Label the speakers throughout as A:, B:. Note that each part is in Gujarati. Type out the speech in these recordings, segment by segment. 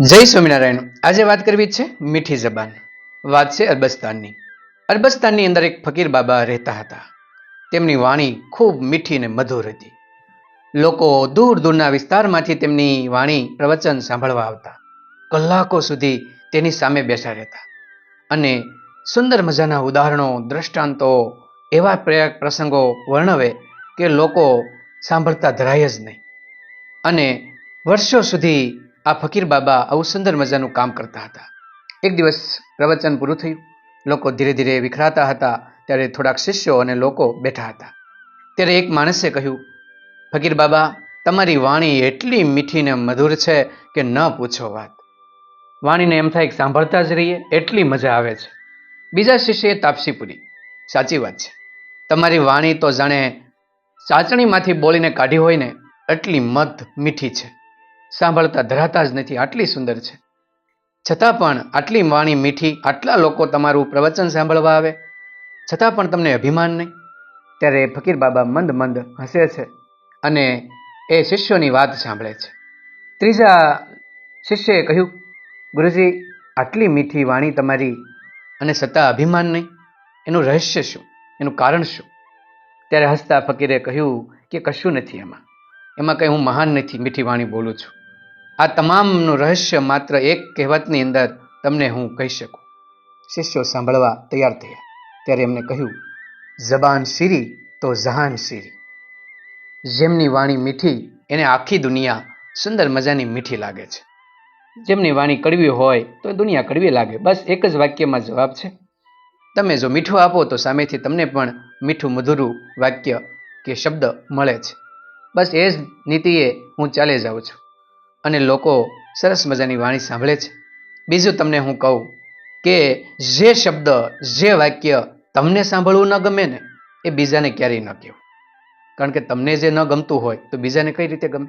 A: જય સ્વામિનારાયણ. આજે વાત કરવી છે મીઠી જબાન. વાત છે અરબસ્તાનની. અરબસ્તાનની અંદર એક ફકીર બાબા રહેતા હતા. તેમની વાણી ખૂબ મીઠી અને મધુર હતી. લોકો દૂર દૂરના વિસ્તારમાંથી તેમની વાણી પ્રવચન સાંભળવા આવતા. કલાકો સુધી તેની સામે બેસા રહેતા. અને સુંદર મજાના ઉદાહરણો, દ્રષ્ટાંતો એવા પ્રયાગ પ્રસંગો વર્ણવે કે લોકો સાંભળતા ધરાય જ નહીં. અને વર્ષો સુધી આ ફકીર બાબા આવું સુંદર મજાનું કામ કરતા હતા. એક દિવસ પ્રવચન પૂરું થયું. લોકો ધીરે ધીરે વિખરાતા હતા, ત્યારે થોડાક શિષ્યો અને લોકો બેઠા હતા. ત્યારે એક માણસે કહ્યું, ફકીર બાબા, તમારી વાણી એટલી મીઠી ને મધુર છે કે ન પૂછો વાત. વાણીને એમ થાય સાંભળતા જ રહીએ, એટલી મજા આવે છે. બીજા શિષ્યએ તાપસી પૂરી, સાચી વાત છે. તમારી વાણી તો જાણે ચાચણીમાંથી બોલીને કાઢી હોય ને, એટલી મધ મીઠી છે. સાંભળતા ધરાતા જ નથી. આટલી સુંદર છે. છતાં પણ આટલી વાણી મીઠી, આટલા લોકો તમારું પ્રવચન સાંભળવા આવે. છતાં પણ તમને અભિમાન નહીં. ત્યારે ફકીર બાબા મંદ મંદ હસે છે અને એ શિષ્યોની વાત સાંભળે છે. ત્રીજા શિષ્યએ કહ્યું, ગુરુજી, આટલી મીઠી વાણી તમારી અને છતાં અભિમાન નહીં. એનું રહસ્ય શું? એનું કારણ શું? ત્યારે હસતા ફકીરે કહ્યું કે, કશું નથી એમાં. એમાં કંઈ હું મહાન નથી, મીઠી વાણી બોલું છું. આ તમામનું રહસ્ય માત્ર એક કહેવતની અંદર તમને હું કહી શકું. શિષ્યો સાંભળવા તૈયાર થયા. ત્યારે એમને કહ્યું, જબાન સીરી તો જહાન સીરી. જેમની વાણી મીઠી, એને આખી દુનિયા સુંદર મજાની મીઠી લાગે છે. જેમની વાણી કડવી હોય તો દુનિયા કડવી લાગે. બસ એક જ વાક્યમાં જવાબ છે. તમે જો મીઠું આપો તો સામેથી તમને પણ મીઠું મધુરું વાક્ય કે શબ્દ મળે છે. બસ એ જ નીતિએ હું ચાલે જાઉં છું. અને લોકો સરસ મજાની વાણી સાંભળે છે. બીજું તમને હું કહું કે જે શબ્દ, જે વાક્ય તમને સાંભળવું ન ગમે ને, એ બીજાને ક્યારેય ન કહેવું. કારણ કે તમને જે ન ગમતું હોય, તો બીજાને કઈ રીતે ગમે?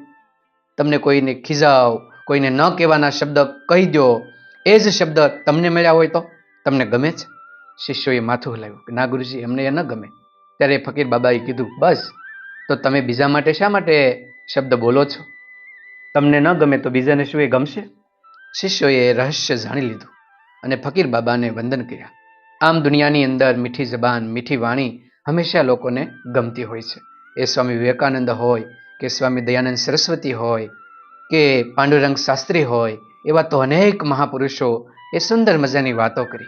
A: તમને કોઈને ખીજાવ, કોઈને ન કહેવાના શબ્દ કહી દો, એ જ શબ્દ તમને મળ્યા હોય તો તમને ગમે છે? શિષ્યોએ માથું હલાવ્યું કે, ના ગુરુજી એમને એ ન ગમે. ત્યારે ફકીર બાબાએ કીધું, બસ, તો તમે બીજા માટે શા માટે શબ્દ બોલો છો? તમને ન ગમે તો બીજાને શું એ ગમશે? શિષ્યોએ રહસ્ય જાણી લીધું અને ફકીર બાબાને વંદન કર્યા. આમ દુનિયાની અંદર મીઠી જબાન, મીઠી વાણી હંમેશા લોકોને ગમતી હોય છે. એ સ્વામી વિવેકાનંદ હોય કે સ્વામી દયાનંદ સરસ્વતી હોય કે પાંડુરંગ શાસ્ત્રી હોય એવા તો અનેક મહાપુરુષો એ સુંદર મજાની વાતો કરી.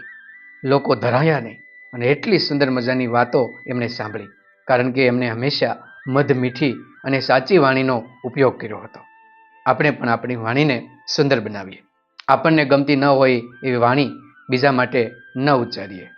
A: લોકો ધરાયા નહીં અને એટલી સુંદર મજાની વાતો એમણે સાંભળી કારણ કે એમણે હંમેશા મધ, મીઠી અને સાચી વાણીનો ઉપયોગ કર્યો હતો. આપણે પણ આપણી વાણીને સુંદર બનાવીએ. આપણને ગમતી ન હોય એવી વાણી બીજા માટે ન ઉચ્ચારીએ.